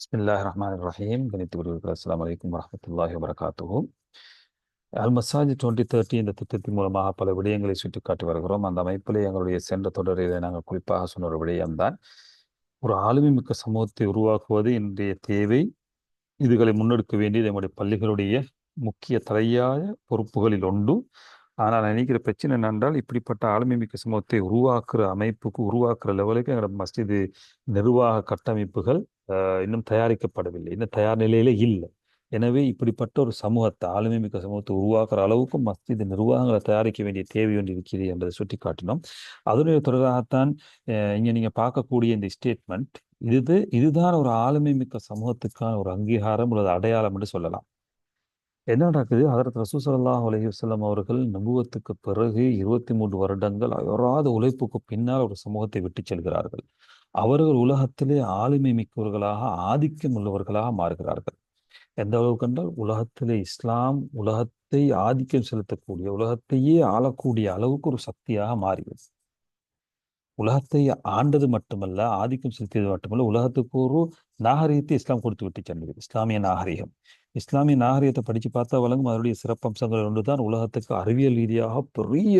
பிஸ்மில்லாஹ் ரஹ்மான் ரஹீம் கணித்துக்குரியவர்கள் அஸ்லாம் வலைக்கம் வரமத்துல்லாஹி வரகாத்துவும் அல் மசாஜ் டுவெண்ட்டி தேர்ட்டி இந்த திட்டத்தின் மூலமாக பல விடயங்களை சுட்டிக்காட்டி வருகிறோம். அந்த அமைப்பிலே எங்களுடைய சென்ற தொடரில் நாங்கள் குறிப்பாக சொன்ன ஒரு விடயம்தான். ஒரு ஆளுமை மிக்க சமூகத்தை உருவாக்குவது இன்றைய தேவை. இதுகளை முன்னெடுக்க வேண்டியது நம்முடைய பள்ளிகளுடைய முக்கிய தலையாய பொறுப்புகளில் ஒன்று. ஆனால் நினைக்கிற பிரச்சனை என்னென்றால் இப்படிப்பட்ட ஆளுமை மிக்க சமூகத்தை உருவாக்குற அமைப்புக்கு உருவாக்குற லெவலுக்கு எங்களோட மஸ்ஜிது நிர்வாக கட்டமைப்புகள் இன்னும் தயாரிக்கப்படவில்லை. இன்னும் தயார் நிலையில இல்லை. எனவே இப்படிப்பட்ட ஒரு சமூகத்தை ஆளுமை மிக்க சமூகத்தை உருவாக்குற அளவுக்கு மஸ்ஜித் நிர்வாகங்களை தயாரிக்க வேண்டிய தேவை ஒன்று இருக்கிறது என்பதை சுட்டி காட்டினோம் அதனுடைய தொடர்பாகத்தான் இங்கே நீங்கள் பார்க்கக்கூடிய இந்த ஸ்டேட்மெண்ட் இது இதுதான் ஒரு ஆளுமை மிக்க சமூகத்துக்கான ஒரு அங்கீகாரம் அல்லது அடையாளம் என்று சொல்லலாம். என்ன நடக்குது? ஹதரத் ரசூசல்லாஹ் அலஹி வல்லம் அவர்கள் நபுவத்துக்கு பிறகு இருபத்தி மூன்று வருடங்கள் அயராத உழைப்புக்கு பின்னால் ஒரு சமூகத்தை விட்டு செல்கிறார்கள். அவர்கள் உலகத்திலே ஆளுமை மிக்கவர்களாக ஆதிக்கம் உள்ளவர்களாக மாறுகிறார்கள். எந்த அளவுக்கு என்றால் உலகத்திலே இஸ்லாம் உலகத்தை ஆதிக்கம் செலுத்தக்கூடிய உலகத்தையே ஆளக்கூடிய அளவுக்கு ஒரு சக்தியாக மாறியது. உலகத்தை ஆண்டது மட்டுமல்ல ஆதிக்கம் செலுத்தியது மட்டுமல்ல உலகத்துக்கு ஒரு நாகரிகத்தை இஸ்லாம் கொடுத்து விட்டு சென்றது. இஸ்லாமிய நாகரிகம். இஸ்லாமிய நாகரிகத்தை படித்து பார்த்தா வழங்கும் அதனுடைய சிறப்பம்சங்கள் ஒன்று தான் உலகத்துக்கு அறிவியல் ரீதியாக பெரிய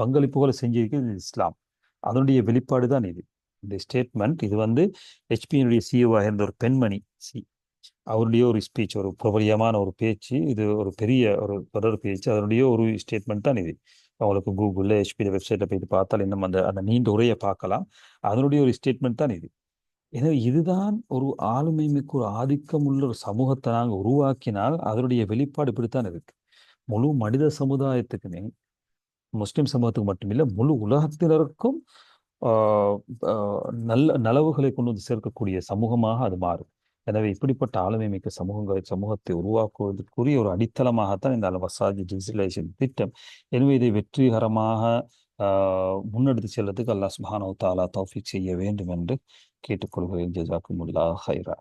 பங்களிப்புகளை செஞ்சிருக்கிறது இஸ்லாம். அதனுடைய வெளிப்பாடு தான் இது. இந்த ஸ்டேட்மெண்ட் இது வந்து ஹெச்பியினுடைய சிஇஓவாக இருந்த ஒரு பெண்மணி சி அவருடைய ஒரு ஸ்பீச் ஒரு பிரபலியமான ஒரு பேச்சு இது ஒரு பெரிய ஒரு தொடர் பேச்சு அதனுடைய ஒரு ஸ்டேட்மெண்ட் தான் இது. அவங்களுக்கு கூகுளில் ஹெச்பி வெப்சைட்டில் போய் பார்த்தால் இன்னும் அந்த அந்த நீண்ட உரையை பார்க்கலாம். அதனுடைய ஒரு ஸ்டேட்மெண்ட் தான் இது. எனவே இதுதான் ஒரு ஆளுமை மிக்க ஒரு ஆதிக்கம் உள்ள ஒரு சமூகத்தை நாங்கள் உருவாக்கினால் அதனுடைய வெளிப்பாடு இப்படித்தான் இருக்கு. முழு மனித சமுதாயத்துக்குமே முஸ்லிம் சமூகத்துக்கு மட்டுமில்லை முழு உலகத்தினருக்கும் நல்ல நலவுகளை கொண்டு வந்து சேர்க்கக்கூடிய சமூகமாக அது மாறும். எனவே இப்படிப்பட்ட ஆளுமை மிக்க சமூகங்களை சமூகத்தை உருவாக்குவதற்குரிய ஒரு அடித்தளமாகத்தான் இந்த வசாஜி டிஜிட்டலைசேஷன் திட்டம். எனவே இதை வெற்றிகரமாக முன்னெடுத்து செல்வதுக்கு அல்லாஹ் சுபானோ தாலா தௌஃபிக் செய்ய வேண்டும் என்று கேட்டுக்கொள்கிறேன். ஜஜாக்குமுல்லா ஹைரா